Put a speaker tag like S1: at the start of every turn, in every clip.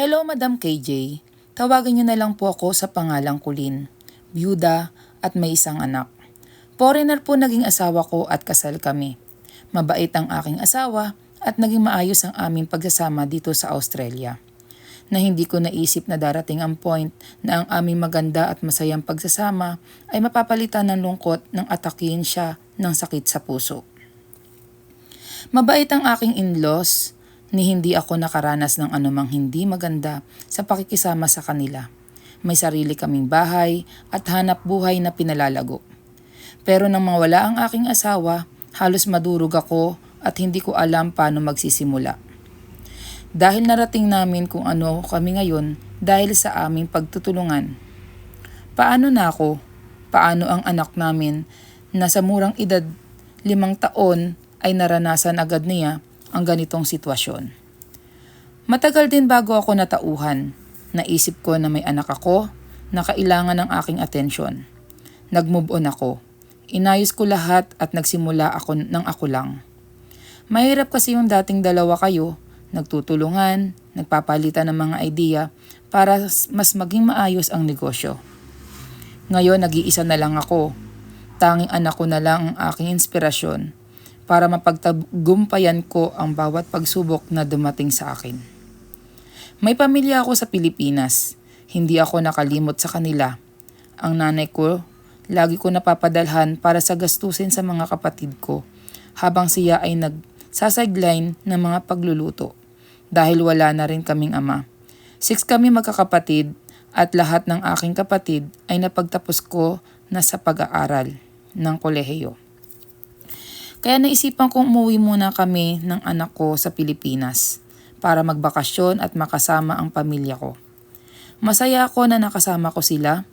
S1: Hello, Madam KJ. Tawagan niyo na lang po ako sa pangalang Kulin. Byuda at may isang anak. Foreigner po naging asawa ko at kasal kami. Mabait ang aking asawa at naging maayos ang aming pagsasama dito sa Australia. Na hindi ko naisip na darating ang point na ang aming maganda at masayang pagsasama ay mapapalitan ng lungkot ng atakihin siya ng sakit sa puso. Mabait ang aking in-laws ni hindi ako nakaranas ng anumang hindi maganda sa pakikisama sa kanila. May sarili kaming bahay at hanap buhay na pinalalago. Pero nang mawala ang aking asawa, halos madurog ako at hindi ko alam paano magsisimula. Dahil narating namin kung ano kami ngayon dahil sa aming pagtutulungan. Paano na ako? Paano ang anak namin na sa murang edad limang taon ay naranasan agad niya ang ganitong sitwasyon. Matagal din bago ako natauhan. Naisip ko na may anak ako na kailangan ng aking atensyon. Nag-move on ako. Inayos ko lahat at nagsimula ako ng ako lang. Mahirap kasi yung dating dalawa kayo, nagtutulungan, nagpapalitan ng mga idea para mas maging maayos ang negosyo. Ngayon nag-iisa na lang ako. Tanging anak ko na lang ang aking inspirasyon para mapagtagumpayan ko ang bawat pagsubok na dumating sa akin. May pamilya ako sa Pilipinas. Hindi ako nakalimot sa kanila. Ang nanay ko, lagi ko napapadalhan para sa gastusin sa mga kapatid ko habang siya ay nagsasidline ng mga pagluluto dahil wala na rin kaming ama. Six kami magkakapatid at lahat ng aking kapatid ay napagtapos ko na sa pag-aaral ng kolehiyo. Kaya naisipan kong umuwi muna kami ng anak ko sa Pilipinas para magbakasyon at makasama ang pamilya ko. Masaya ako na nakasama ko sila,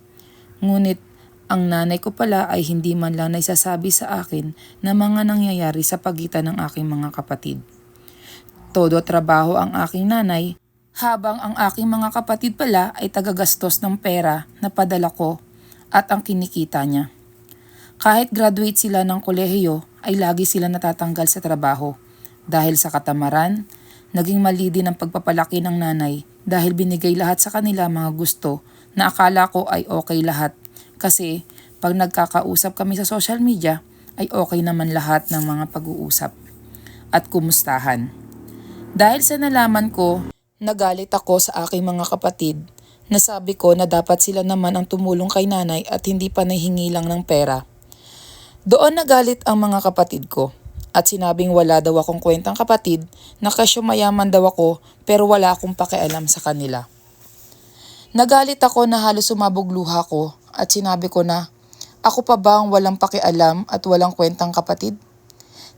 S1: ngunit ang nanay ko pala ay hindi man lang naisasabi sa akin na mga nangyayari sa pagitan ng aking mga kapatid. Todo trabaho ang aking nanay, habang ang aking mga kapatid pala ay tagagastos ng pera na padala ko at ang kinikita niya. Kahit graduate sila ng kolehiyo, ay lagi sila natatanggal sa trabaho. Dahil sa katamaran, naging mali din ang pagpapalaki ng nanay dahil binigay lahat sa kanila mga gusto na akala ko ay okay lahat. Kasi pag nagkakausap kami sa social media, ay okay naman lahat ng mga pag-uusap at kumustahan. Dahil sa nalaman ko, nagalit ako sa aking mga kapatid Nasabi ko na dapat sila naman ang tumulong kay nanay at hindi pa nahingi lang ng pera. Doon nagalit ang mga kapatid ko at sinabing wala daw akong kwentang kapatid na kasyo mayaman daw ako pero wala akong pakialam sa kanila. Nagalit ako na halos sumabog luha ko at sinabi ko na ako pa ba ang walang pakialam at walang kwentang kapatid?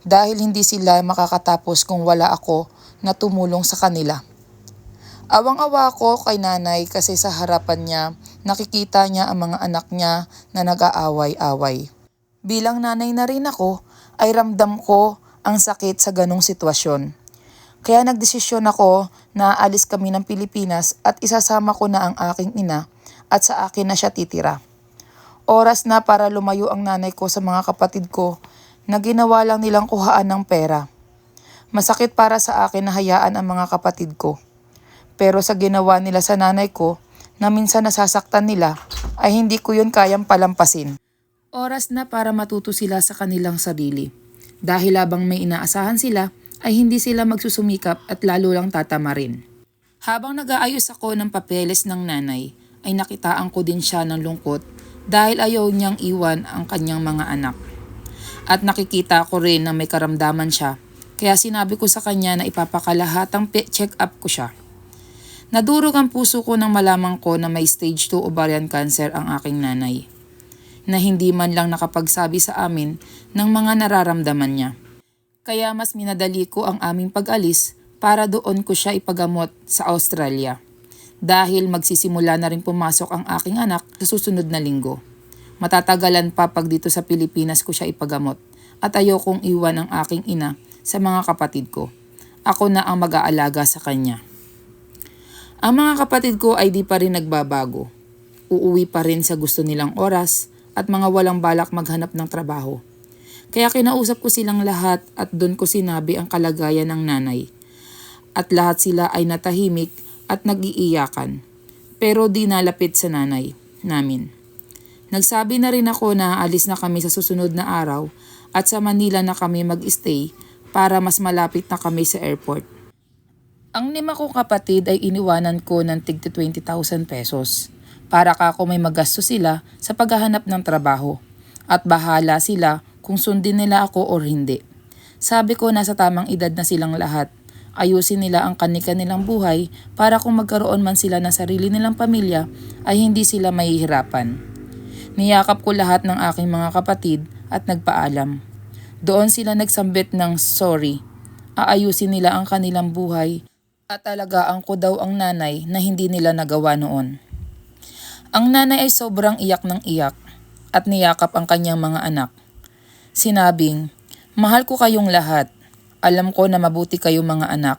S1: Dahil hindi sila makakatapos kung wala ako na tumulong sa kanila. Awang-awa ako kay nanay kasi sa harapan niya nakikita niya ang mga anak niya na nag-aaway-away. Bilang nanay na rin ako, ay ramdam ko ang sakit sa ganong sitwasyon. Kaya nagdesisyon ako na aalis kami ng Pilipinas at isasama ko na ang aking ina at sa akin na siya titira. Oras na para lumayo ang nanay ko sa mga kapatid ko na ginawa lang nilang kuhaan ng pera. Masakit para sa akin na hayaan ang mga kapatid ko. Pero sa ginawa nila sa nanay ko, na minsan nasasaktan nila, ay hindi ko yun kayang palampasin. Oras na para matuto sila sa kanilang sarili. Dahil habang may inaasahan sila, ay hindi sila magsusumikap at lalo lang tatamarin. Habang nag-aayos ako ng papeles ng nanay, ay nakitaan ko din siya ng lungkot dahil ayaw niyang iwan ang kanyang mga anak. At nakikita ko rin na may karamdaman siya, kaya sinabi ko sa kanya na ipapakalahatang check-up ko siya. Nadurog ang puso ko nang malaman ko na may stage 2 ovarian cancer ang aking nanay na hindi man lang nakapagsabi sa amin ng mga nararamdaman niya. Kaya mas minadali ko ang aming pag-alis para doon ko siya ipagamot sa Australia. Dahil magsisimula na rin pumasok ang aking anak sa susunod na linggo. Matatagalan pa pag dito sa Pilipinas ko siya ipagamot at ayokong iwan ang aking ina sa mga kapatid ko. Ako na ang mag-aalaga sa kanya. Ang mga kapatid ko ay di pa rin nagbabago. Uuwi pa rin sa gusto nilang oras at mga walang balak maghanap ng trabaho. Kaya kinausap ko silang lahat at doon ko sinabi ang kalagayan ng nanay. At lahat sila ay natahimik at nag-iiyakan. Pero di nalapit sa nanay namin. Nagsabi na rin ako na alis na kami sa susunod na araw at sa Manila na kami mag-stay para mas malapit na kami sa airport. Ang lima kong kapatid ay iniwanan ko ng tig 20,000 pesos para kako may magasto sila sa paghahanap ng trabaho at bahala sila kung sundin nila ako or hindi. Sabi ko nasa tamang edad na silang lahat. Ayusin nila ang kanika nilang buhay para kung magkaroon man sila ng sarili nilang pamilya ay hindi sila mahihirapan. Niyakap ko lahat ng aking mga kapatid at nagpaalam. Doon sila nagsambit ng sorry. Aayusin nila ang kanilang buhay at alagaan ko daw ang nanay na hindi nila nagawa noon. Ang nanay ay sobrang iyak ng iyak at niyakap ang kanyang mga anak. Sinabing, Mahal ko kayong lahat. Alam ko na mabuti kayong mga anak.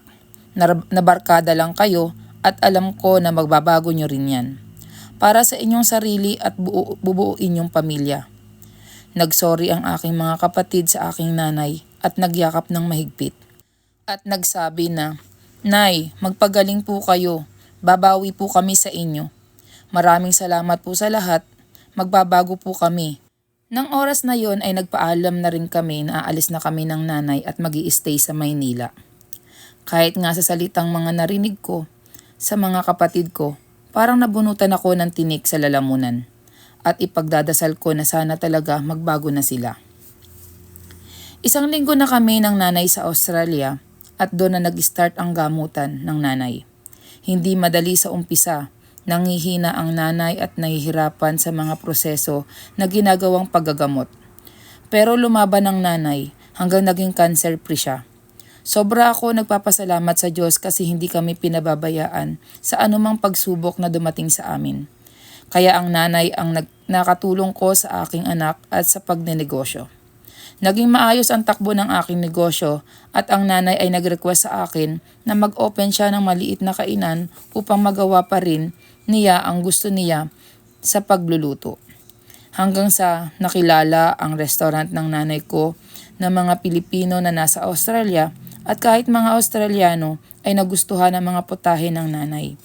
S1: Nar- nabarkada lang kayo at alam ko na magbabago nyo rin yan para sa inyong sarili at buo, bubuuin yung pamilya. Nagsorry ang aking mga kapatid sa aking nanay at nagyakap ng mahigpit. At nagsabi na, Nay, magpagaling po kayo. Babawi po kami sa inyo. Maraming salamat po sa lahat. Magbabago po kami. Nang oras na yon ay nagpaalam na rin kami na aalis na kami ng nanay at mag stay sa Maynila. Kahit nga sa salitang mga narinig ko, sa mga kapatid ko, Parang nabunutan ako ng tinik sa lalamunan at ipagdadasal ko na sana talaga magbago na sila. Isang linggo na kami ng nanay sa Australia at doon na nag-start ang gamutan ng nanay. Hindi madali sa umpisa, nangihina ang nanay at nahihirapan sa mga proseso na ginagawang paggagamot. Pero lumaban ang nanay hanggang naging cancer-free siya. Sobra ako nagpapasalamat sa Diyos kasi hindi kami pinababayaan sa anumang pagsubok na dumating sa amin. Kaya ang nanay ang nag- nakatulong ko sa aking anak at sa pagnenegosyo. Naging maayos ang takbo ng aking negosyo at ang nanay ay nag-request sa akin na mag-open siya ng maliit na kainan upang magawa pa rin niya ang gusto niya sa pagluluto. Hanggang sa nakilala ang restaurant ng nanay ko na mga Pilipino na nasa Australia at kahit mga Australiano ay nagustuhan ang mga putahe ng nanay.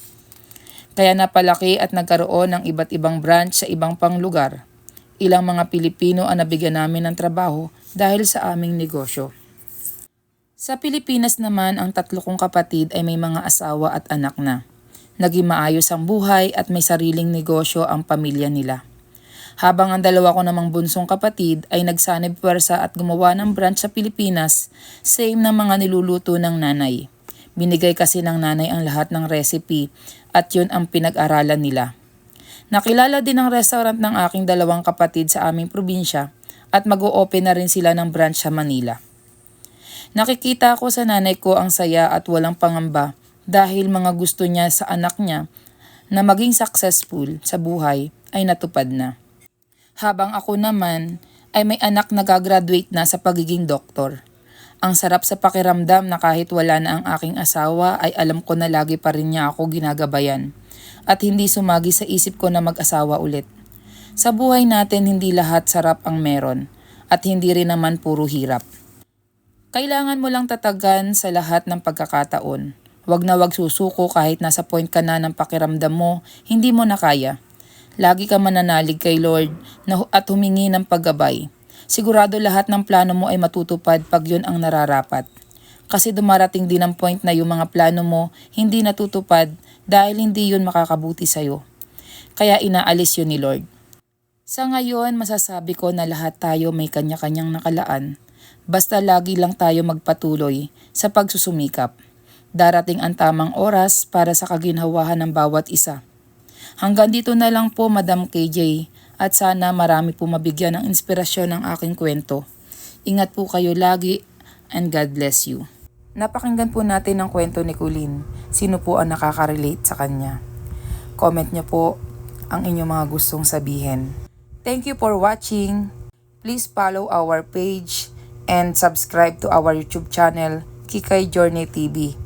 S1: Kaya napalaki at nagkaroon ng iba't ibang branch sa ibang pang lugar. Ilang mga Pilipino ang nabigyan namin ng trabaho dahil sa aming negosyo. Sa Pilipinas naman, ang tatlo kong kapatid ay may mga asawa at anak na. Naging maayos ang buhay at may sariling negosyo ang pamilya nila habang ang dalawa ko namang bunsong kapatid ay nagsanib puwersa at gumawa ng branch sa Pilipinas, same ng mga niluluto ng nanay. Binigay kasi ng nanay ang lahat ng recipe at yun ang pinag-aralan nila. Nakilala din ang restaurant ng aking dalawang kapatid sa aming probinsya at mag-o-open na rin sila ng branch sa Manila. Nakikita ko sa nanay ko ang saya at walang pangamba dahil mga gusto niya sa anak niya na maging successful sa buhay ay natupad na habang ako naman ay may anak na gagraduate na sa pagiging doktor. Ang sarap sa pakiramdam na kahit wala na ang aking asawa ay alam ko na lagi pa rin niya ako ginagabayan at hindi sumagi sa isip ko na mag-asawa ulit. Sa buhay natin hindi lahat sarap ang meron at hindi rin naman puro hirap. Kailangan mo lang tatagan sa lahat ng pagkakataon. Huwag na wag susuko kahit nasa point ka na ng pakiramdam mo, hindi mo na kaya. Lagi ka mananalig kay Lord at humingi ng paggabay. Sigurado lahat ng plano mo ay matutupad pag yun ang nararapat. Kasi dumarating din ang point na yung mga plano mo hindi natutupad dahil hindi yun makakabuti sa'yo. Kaya inaalis yun ni Lord. Sa ngayon, masasabi ko na lahat tayo may kanya-kanyang nakalaan. Basta lagi lang tayo magpatuloy sa pagsusumikap. Darating ang tamang oras para sa kaginhawahan ng bawat isa. Hanggang dito na lang po Madam KJ at sana marami po mabigyan ng inspirasyon ng aking kwento. Ingat po kayo lagi and God bless you. Napakinggan po natin ang kwento ni Kulin. Sino po ang nakaka-relate sa kanya? Comment niyo po ang inyong mga gustong sabihin. Thank you for watching. Please follow our page and subscribe to our YouTube channel, Kikay Journey TV.